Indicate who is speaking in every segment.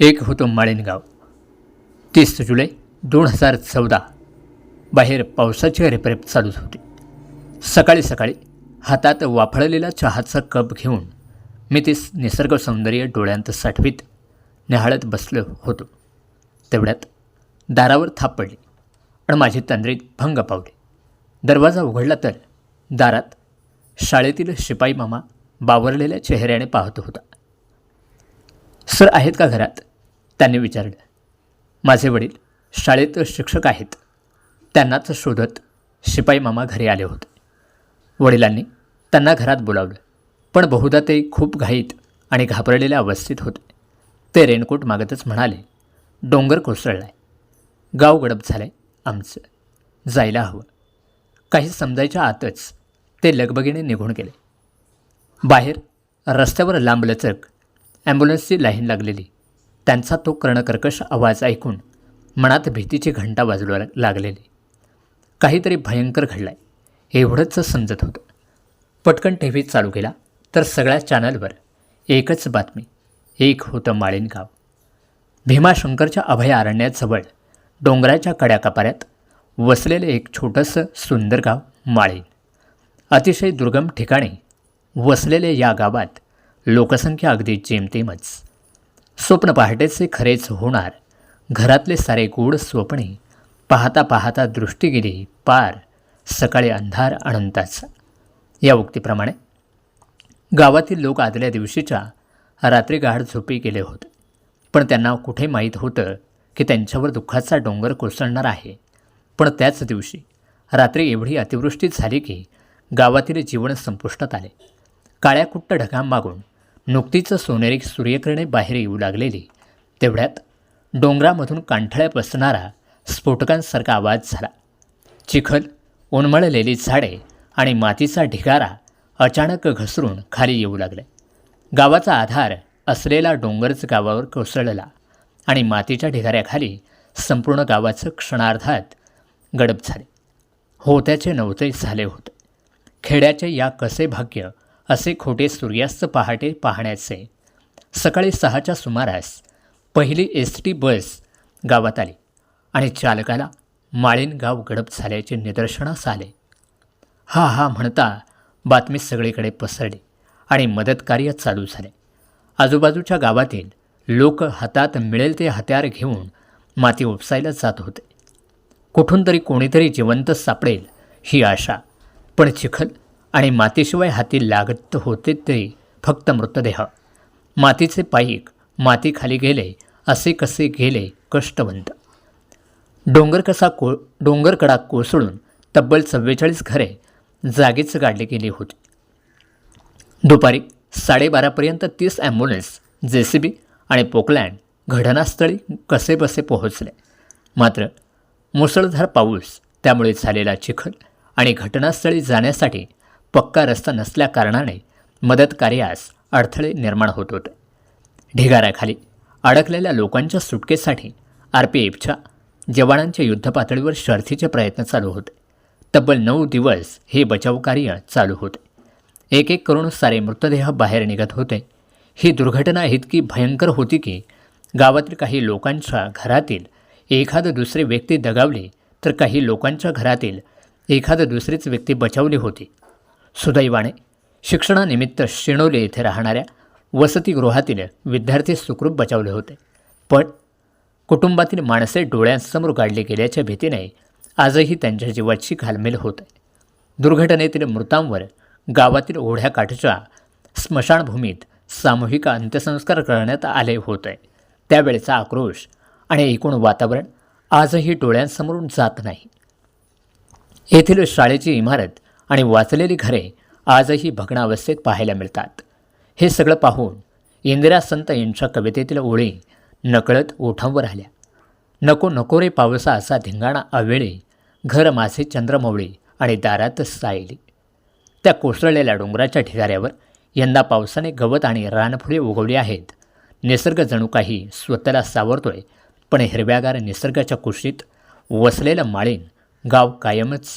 Speaker 1: एक होतो माळिनगाव. तीस जुलै दोन हजार चौदा बाहेर पावसाची रेपरेप चालूच होती. सकाळी सकाळी हातात वाफळलेला चहाचा कप घेऊन मी ते निसर्ग सौंदर्य डोळ्यांत साठवीत निहाळत बसलो होतो. तेवढ्यात दारावर थाप पडली आणि माझी तंद्रीत भंग पावली. दरवाजा उघडला तर दारात शाळेतील शिपाई मामा बावरलेल्या चेहऱ्याने पाहत होता. सर आहेत का घरात? त्यांनी विचारलं. माझे वडील शाळेत शिक्षक आहेत. त्यांनाच शोधत शिपाई मामा घरी आले होते. वडिलांनी त्यांना घरात बोलावलं. पण बहुधा ते खूप घाईत आणि घाबरलेल्या अवस्थेत होते. ते रेनकोट मागतच म्हणाले डोंगर कोसळलाय. गाव गडप झालंय आमचं. जायला हवं. काही समजायच्या आतच ते लगबगीने निघून गेले. बाहेर रस्त्यावर लांबलचक ॲम्ब्युलन्सची लाईन लागलेली. त्यांचा तो कर्णकर्कश आवाज ऐकून मनात भीतीची घंटा वाजू लागलेली. काहीतरी भयंकर घडलाय एवढंच समजत होतं. पटकन टी व्ही चालू केला तर सगळ्या चॅनलवर एकच बातमी एक होतं माळीनगाव भीमाशंकरच्या अभयारण्याजवळ डोंगराच्या कड्याकपाऱ्यात वसलेले एक छोटंसं सुंदर गाव माळीन अतिशय दुर्गम ठिकाणी वसलेले या गावात लोकसंख्या अगदी जेमतेमच. स्वप्न पहाटेचे खरेच होणार. घरातले सारे गूढ स्वप्ने पाहता पाहता दृष्टी गेली पार सकाळी अंधार अनंताचा. या उक्तीप्रमाणे गावातील लोक आदल्या दिवशीच्या रात्री गाढ झोपी गेले होते. पण त्यांना कुठे माहीत होतं की त्यांच्यावर दुःखाचा डोंगर कोसळणार आहे. पण त्याच दिवशी रात्री एवढी अतिवृष्टी झाली की गावातील जीवन संपुष्टात आले. काळ्याकुट्ट ढगांमागून नुकतीच सोनेरी सूर्यकिरणे बाहेर येऊ लागलेली. तेवढ्यात डोंगरामधून कांठळ्या बसणारा स्फोटकांसारखा आवाज झाला. चिखल उन्मळलेली झाडे आणि मातीचा ढिगारा अचानक घसरून खाली येऊ लागले. गावाचा आधार असलेला डोंगरच गावावर कोसळला आणि मातीच्या ढिगाऱ्याखाली संपूर्ण गावाचं क्षणार्धात गडप झाले. होत्याचे नव्हते झाले होते. खेड्याचे या कसे भाग्य असे खोटे सूर्यास्त पहाटे पाहण्याचे. सकाळी सहाच्या सुमारास पहिली एस टी बस गावात आली आणि चालकाला माळीन गाव गडप झाल्याचे निदर्शनास आले. हा हा म्हणता बातमी सगळीकडे पसरली आणि मदतकार्य चालू झाले. आजूबाजूच्या गावातील लोक हातात मिळेल ते हत्यार घेऊन माती उपसायला जात होते. कुठून तरी कोणीतरी जिवंत सापडेल ही आशा पण चिखल आणि मातीशिवाय हाती लागत होते ते फक्त मृतदेह. मातीचे पाईक मातीखाली गेले असे कसे गेले कष्टवंत. डोंगर कसा को डोंगरकडा कोसळून तब्बल चव्वेचाळीस घरे जागीच गाडली गेली होती. दुपारी साडेबारापर्यंत तीस ॲम्ब्युलन्स जे सी बी आणि पोकलँड घटनास्थळी कसेबसे पोहोचले. मात्र मुसळधार पाऊस त्यामुळे झालेला चिखल आणि घटनास्थळी जाण्यासाठी पक्का रस्ता नसल्याकारणाने मदत कार्यास अडथळे निर्माण होत होते. ढिगाऱ्याखाली अडकलेल्या लोकांच्या सुटकेसाठी आर पी एफच्या जवानांच्या युद्धपातळीवर शर्थीचे प्रयत्न चालू होते. तब्बल नऊ दिवस हे बचावकार्य चालू होते. एक एक करून सारे मृतदेह बाहेर निघत होते. ही दुर्घटना इतकी भयंकर होती की गावातील काही लोकांच्या घरातील एखादं दुसरी व्यक्ती दगावली तर काही लोकांच्या घरातील एखादं दुसरीच व्यक्ती बचावली होती. सुदैवाने शिक्षणानिमित्त शिणोले येथे राहणाऱ्या वसतिगृहातील विद्यार्थी सुखरूप बचावले होते. पण कुटुंबातील माणसे डोळ्यांसमोर गाडली गेल्याच्या भीतीने आजही त्यांच्या जीवाची घालमेल होत. आहे दुर्घटनेतील मृतांवर गावातील ओढ्याकाठच्या स्मशानभूमीत सामूहिक अंत्यसंस्कार करण्यात आले होते. त्यावेळेचा आक्रोश आणि एकूण वातावरण आजही डोळ्यांसमोरून जात नाही. येथील शाळेची इमारत आणि वाचलेली घरे आजही भग्नावस्थेत पाहायला मिळतात. हे सगळं पाहून इंदिरा संत यांच्या कवितेतील ओळी नकळत ओठांवर आल्या नको नको रे पावसा असा धिंगाणा अवेळी. घर माझे चंद्रमौळी आणि दारात सायली त्या कोसळलेल्या डोंगराच्या ढिगाऱ्यावर यंदा पावसाने गवत आणि रानफुले उगवली आहेत. निसर्ग जणू काही स्वतःला सावरतोय पण हिरव्यागार निसर्गाच्या कुशीत वसलेलं माळीन गाव कायमच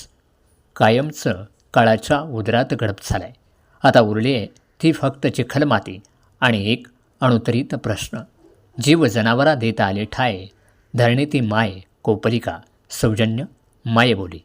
Speaker 1: कायमचं काळाच्या उदरात गडप झाला आहे आता उरली आहे ती फक्त चिखलमाती आणि एक अणुतरीत प्रश्न. जीव जनावरा देता आले ठाय धरणी ती माय कोपरिका सौजन्य मायबोली.